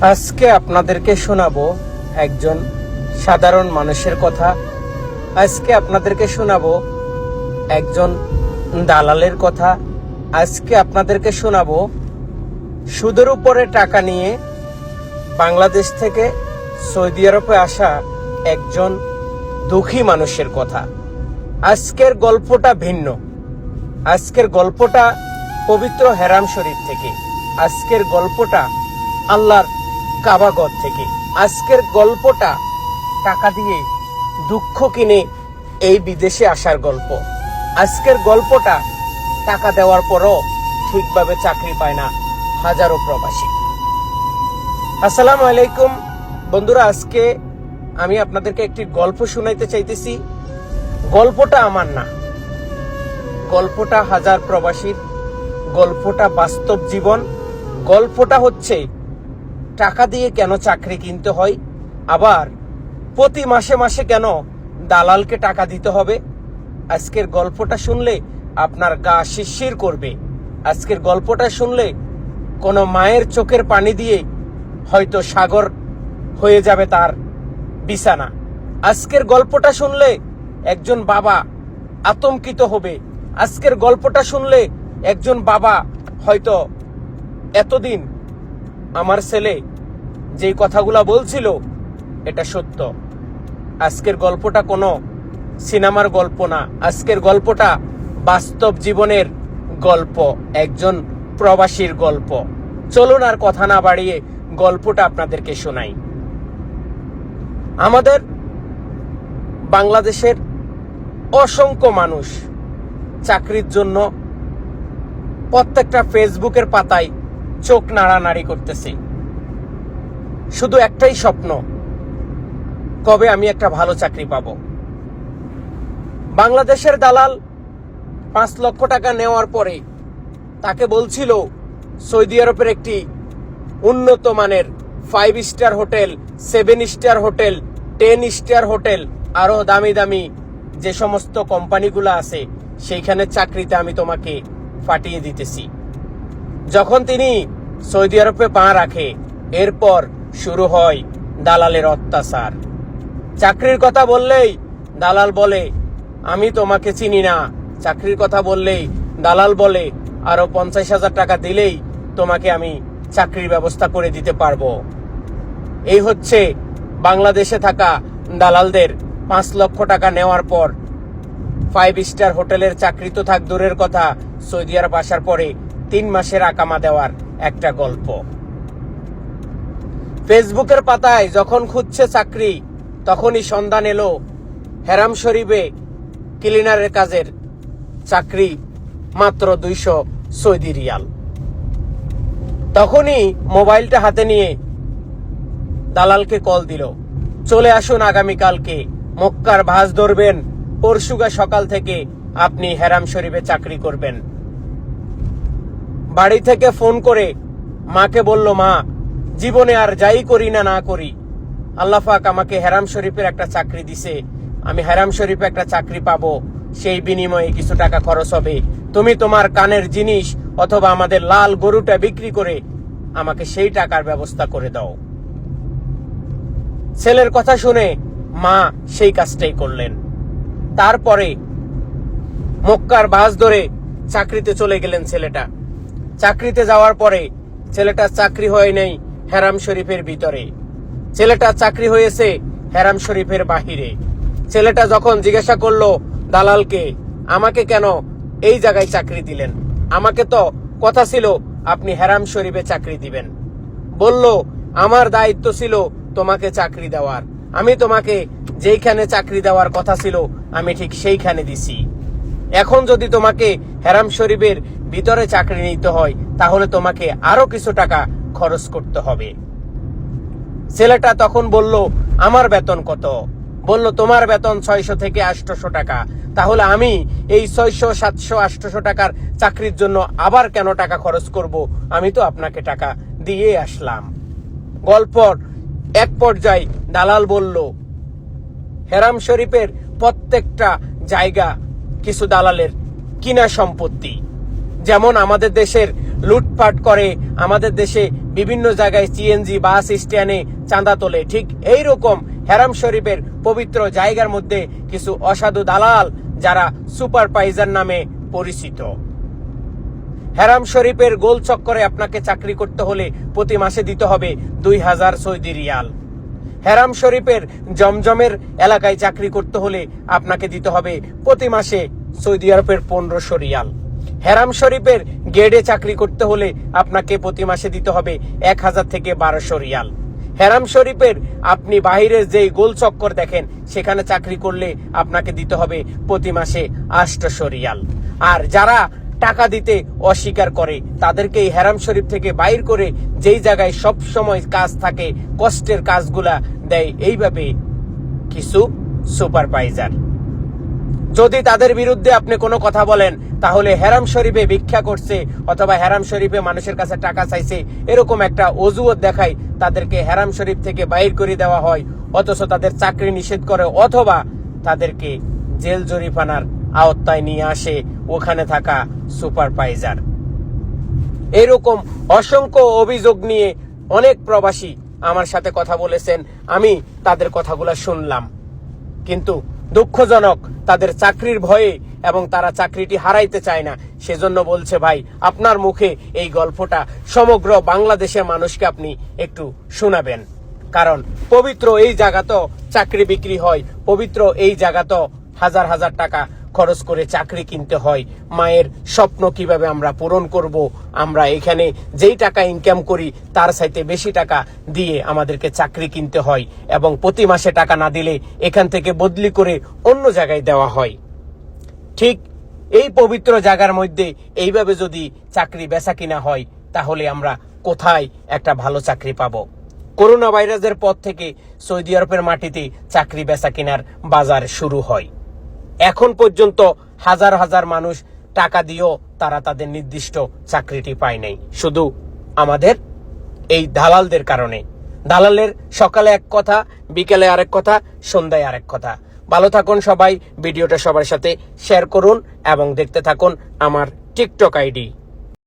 আজকে আপনাদেরকে শোনাবো একজন সাধারণ মানুষের কথা। আজকে আপনাদেরকে শোনাবো একজন দালালের কথা। আজকে আপনাদেরকে শোনাবো সুদের উপরে টাকা নিয়ে বাংলাদেশ থেকে সৌদি আরবে আসা একজন দুঃখী মানুষের কথা। আজকের গল্পটা ভিন্ন। আজকের গল্পটা পবিত্র হেরাম শরীফ থেকে। আজকের গল্পটা আল্লাহর কাবাগর থেকে। আজকের গল্পটা টাকা দিয়ে দুঃখ কিনে এই বিদেশে আসার গল্প। আজকের গল্পটা টাকা দেওয়ার পরও ঠিকভাবে চাকরি পায় না হাজারো প্রবাসী। আসসালামু আলাইকুম। বন্ধুরা, আজকে আমি আপনাদেরকে একটি গল্প শোনাইতে চাইতেছি। গল্পটা আমার না। গল্পটা হাজার প্রবাসীর। গল্পটা বাস্তব জীবন। গল্পটা হচ্ছে টাকা দিয়ে কেন চাকরি কিনতে হয়? আবার প্রতি মাসে মাসে কেন দালালকে টাকা দিতে হবে? আজকের গল্পটা শুনলে আপনার গা শিরশির করবে। আজকের গল্পটা শুনলে কোনো মায়ের চোখের পানি দিয়ে হয়তো সাগর হয়ে যাবে তার বিছানা। আজকের গল্পটা শুনলে একজন বাবা আতঙ্কিত হবে। আজকের গল্পটা শুনলে একজন বাবা হয়তো এতদিন আমার ছেলে যেই কথাগুলা বলছিল, এটা সত্য। আজকের গল্পটা কোনো সিনেমার গল্প না। আজকের গল্পটা বাস্তব জীবনের গল্প, একজন প্রবাসীর গল্প। চলুন আর কথা না বাড়িয়ে গল্পটা আপনাদেরকে শোনাই। আমাদের বাংলাদেশের অসংখ্য মানুষ চাকরির জন্য প্রত্যেকটা ফেসবুকের পাতায় চোখ নাড়ানাড়ি করতেছি। শুধু একটাই স্বপ্ন, কবে আমি একটা ভালো চাকরি পাবো। বাংলাদেশের দালাল পাঁচ লক্ষ টাকা নেওয়ার পরে তাকে বলছিল, সৌদি আরবের একটি উন্নত মানের five star hotel seven star hotel ten star hotel, আরও দামি দামি যে সমস্ত কোম্পানিগুলো আছে, সেইখানে চাকরিতে আমি তোমাকে পাঠিয়ে দিতেছি। যখন তিনি সৌদি আরবে পা রাখে। এরপর শুরু হয় দালালের অত্যাচার। চাকরির কথা বললেই দালাল বলে, আমি তোমাকে চিনি না। চাকরির কথা বললেই দালাল বলে, আরও পঞ্চাশ হাজার টাকা দিলেই তোমাকে আমি চাকরির ব্যবস্থা করে দিতে পারব। এই হচ্ছে বাংলাদেশে থাকা দালালদের পাঁচ লক্ষ টাকা নেওয়ার পর ফাইভ স্টার হোটেলের চাকরি তো থাক দূরের কথা, সৌদি আরব আসার পরে তিন মাসের আকামা দেওয়ার একটা গল্প। ফেসবুকের পাতায় যখন খুঁজছে চাকরি, তখনই সন্ধান এলো হেরাম শরীফে ক্লিনারের কাজের চাকরি মাত্র দুইশো সৌদি রিয়াল। তখনই মোবাইলটা হাতে নিয়ে দালালকে কল দিল, চলে আসুন আগামীকালকে, মক্কার ভাঁজ ধরবেন, পরশুগা সকাল থেকে আপনি হেরাম শরীফে চাকরি করবেন। বাড়ি থেকে ফোন করে মাকে বলল, মা, জীবনে আর যাই করি না না করি। আল্লাহাক আমাকে হেরাম শরীফের একটা চাকরি দিছে। আমি হেরাম শরীফে একটা চাকরি পাবো। সেই বিনিময়ে কিছু টাকা খরচ হবে। তুমি তোমার কানের জিনিস অথবা আমাদের লাল গরুটা বিক্রি করে আমাকে সেই টাকার ব্যবস্থা করে দাও। ছেলের কথা শুনে মা সেই কাজটাই করলেন। তারপরে মক্কার বাস ধরে চাকরিতে চলে গেলেন ছেলেটা। চাকরিতে যাওয়ার পরে ছেলেটা চাকরি হয় নাই হেরাম শরীফের ভিতরে। ছেলেটা চাকরি হয়েছে হেরাম শরীফের বাহিরে। ছেলেটা যখন জিজ্ঞাসা করল, দালালকে, আমাকে কেন এই জায়গায় চাকরি দিলেন? আমাকে তো কথা ছিল, আপনি হেরাম শরীফে চাকরি দিবেন। বলল, আমার দায়িত্ব ছিল তোমাকে চাকরি দেওয়ার। আমি তোমাকে যেইখানে চাকরি দেওয়ার কথা ছিল, আমি ঠিক সেইখানে দিছি। এখন যদি তোমাকে হেরাম শরীফের ভিতরে চাকরি নিতে হয়, তাহলে তোমাকে আরও কিছু টাকা খরচ করতে হবে। ছেলেটা তখন বলল, আমার বেতন কত? বলল, তোমার বেতন ছয়শো থেকে আটশো টাকা। তাহলে আমি এই ছয়শো, সাতশো, আটশো টাকার চাকরির জন্য আবার কেন টাকা খরচ করব? আমি তো আপনাকে টাকা দিয়ে আসলাম। গল্পর এক পর্যায়ে দালাল বলল, হেরাম শরীফের প্রত্যেকটা জায়গা কিছু দালালের কিনা সম্পত্তি। যেমন আমাদের দেশের লুটপাট করে, আমাদের দেশে বিভিন্ন জায়গায় সিএনজি বাস স্ট্যান্ডে চাঁদা তোলে। ঠিক এই রকম হেরাম শরীফের পবিত্র জায়গার মধ্যে কিছু অসাধু দালাল যারা সুপারপাইজার নামে পরিচিত। হেরাম শরীফের গোল চক্করে আপনাকে চাকরি করতে হলে প্রতি মাসে দিতে হবে দুই হাজার সৌদি রিয়াল। হেরাম শরীফের জমজমের এলাকায় চাকরি করতে হলে আপনাকে দিতে হবে প্রতি মাসে সৌদি আরবের পনেরোশো রিয়াল। হেরাম শরীফের গেডে চাকরি করতে হলে আপনাকে প্রতি মাসে দিতে হবে এক হাজার থেকে বারোশো রিয়াল। হেরাম শরীফের আপনি বাহিরের যেই গোল চক্কর দেখেন, সেখানে চাকরি করলে আপনাকে দিতে হবে প্রতি মাসে আষ্টশো রিয়াল। আর যারা টাকা দিতে অস্বীকার করে, তাদেরকে এই হেরাম শরীফ থেকে বাইর করে যেই জায়গায় সব সময় কাজ থাকে, কষ্টের কাজগুলা দেয়, এইভাবে কিছু সুপারভাইজার। যদি তাদের বিরুদ্ধে আপনি কোনো কথা বলেন, তাহলে হেরাম শরীফে ভিক্ষা করছে অথবা হেরাম শরীফে মানুষের কাছে টাকা চাইছে, এরকম একটা অজুয়ত দেখায় তাদেরকে হেরাম শরীফ থেকে বাইর করে দেওয়া হয়, অথচ তাদের চাকরি নিষেধ করে, অথবা তাদেরকে জেল জরিফানার আওতায় নিয়ে আসে ওখানে থাকা সুপারভাইজার। এরকম অসংখ্য অভিযোগ নিয়ে অনেক প্রবাসী আমার সাথে কথা বলেছেন, আমি তাদের কথাগুলো শুনলাম। কিন্তু দুঃখজনক, তাদের চাকরির ভয়ে এবং তারা চাকরিটি হারাইতে চায় না। সেজন্য বলছে, ভাই, আপনার মুখে এই গল্পটা সমগ্র বাংলাদেশের মানুষকে আপনি একটু শোনাবেন। কারণ পবিত্র এই জায়গা তো চাকরি বিক্রি হয়, পবিত্র এই জায়গা তো হাজার হাজার টাকা খরচ করে চাকরি কিনতে হয়, মায়ের স্বপ্ন কীভাবে আমরা পূরণ করব, আমরা এখানে যেই টাকা ইনকাম করি, তার সাথে বেশি টাকা দিয়ে আমাদেরকে চাকরি কিনতে হয় এবং প্রতি মাসে টাকা না দিলে এখান থেকে বদলি করে অন্য জায়গায় দেওয়া হয়। ঠিক এই পবিত্র জায়গার মধ্যে এইভাবে যদি চাকরি বেচা কিনা হয়, তাহলে আমরা কোথায় একটা ভালো চাকরি পাবো? করোনা ভাইরাসের পর থেকে সৌদি আরবের মাটিতে চাকরি বেচা কিনার বাজার শুরু হয়। এখন পর্যন্ত হাজার হাজার মানুষ টাকা দিয়েও তারা তাদের নির্দিষ্ট চাকরিটি পায় নাই। শুধু আমাদের, এই দালালদের কারণে। দালালের সকালে এক কথা, বিকেলে আরেক কথা, সন্ধ্যায় আরেক কথা। ভালো থাকুন সবাই, ভিডিওটা সবার সাথে শেয়ার করুন এবং দেখতে থাকুন আমার টিকটক আইডি।